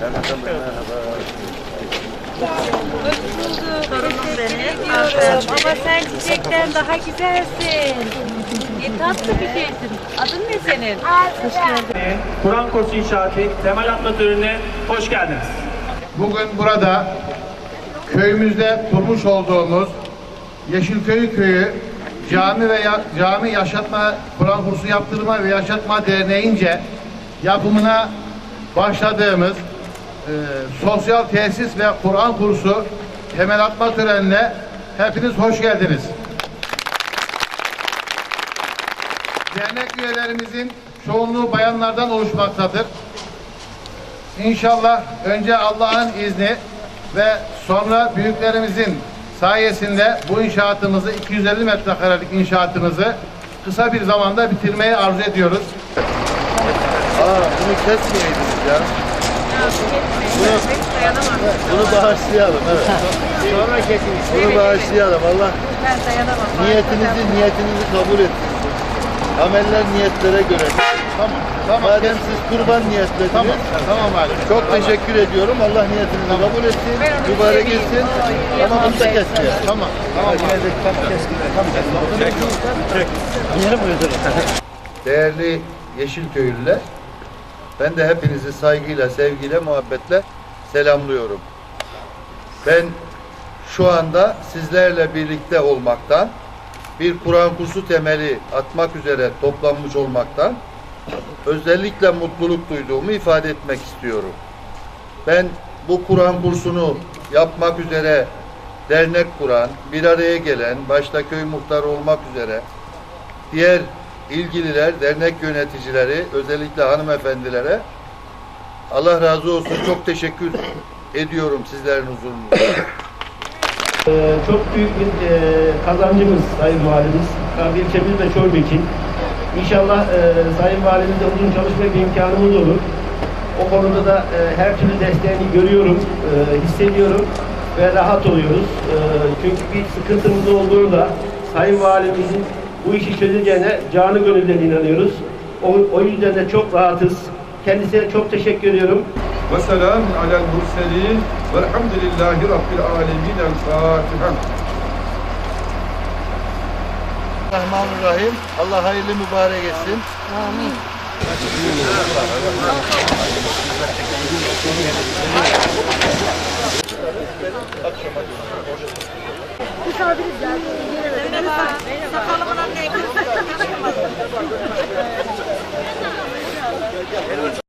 Benim. Aferin. Ama sen çiçekten daha güzelsin. Ne tatlı bir şeysin. Adın ne senin? Hoş geldin. Kur'an kursu inşaatı temel atma törenine hoş geldiniz. Bugün burada köyümüzde kurmuş olduğumuz Yeşilköy Köyü Cami ve ya- Cami Yaşatma Kur'an kursu yaptırma ve yaşatma derneğince yapımına başladığımız e, sosyal tesis ve Kur'an kursu temel atma törenine hepiniz hoş geldiniz. Dernek üyelerimizin çoğunluğu bayanlardan oluşmaktadır. İnşallah önce Allah'ın izni ve sonra büyüklerimizin sayesinde bu inşaatımızı 250 metrekarelik inşaatımızı kısa bir zamanda bitirmeyi arzu ediyoruz. Aa bunu kesmeyeydiniz ya. Dayanamam. Bunu bağışlayalım evet. Sonra kesin. Bunu bağışlayalım. Allah Ben dayanamam. niyetinizi niyetinizi kabul etsin. Ameller niyetlere göre. Tamam, tamam. Madem siz kurban niyetlediniz. Tamam, tamam abi. Çok teşekkür ediyorum. Allah niyetinizi kabul etsin. Mübarek etsin. Ama bunu da kesmeyelim. Tamam, tamam. Değerli Yeşilköylüler, ben de hepinizi saygıyla, sevgiyle, muhabbetle selamlıyorum. Ben şu anda sizlerle birlikte olmaktan, bir Kur'an kursu temeli atmak üzere toplanmış olmaktan özellikle mutluluk duyduğumu ifade etmek istiyorum. Ben bu Kur'an kursunu yapmak üzere dernek kuran, bir araya gelen, başta köy muhtarı olmak üzere diğer ilgililer, dernek yöneticileri, özellikle hanımefendilere Allah razı olsun. Çok teşekkür ediyorum sizlerin huzurunuzda. Ee, çok büyük bir e, kazancımız Sayın Valimiz. Tabii ilçemiz de Çorlu için. İnşallah e, Sayın Valimizle uzun çalışma bir imkanımız olur. O konuda da e, her türlü desteğini görüyorum, e, hissediyorum ve rahat oluyoruz. E, çünkü bir sıkıntımız olduğunda Sayın Valimizin bu işi çözeceğine canı gönülden inanıyoruz. O, o yüzden de çok rahatız. Kendisine çok teşekkür ediyorum. Ve selamun alel murselin velhamdülillahi rabbil alemin. El Rahmanirrahim. Allah hayırlı mübarek etsin. Amin. Amin.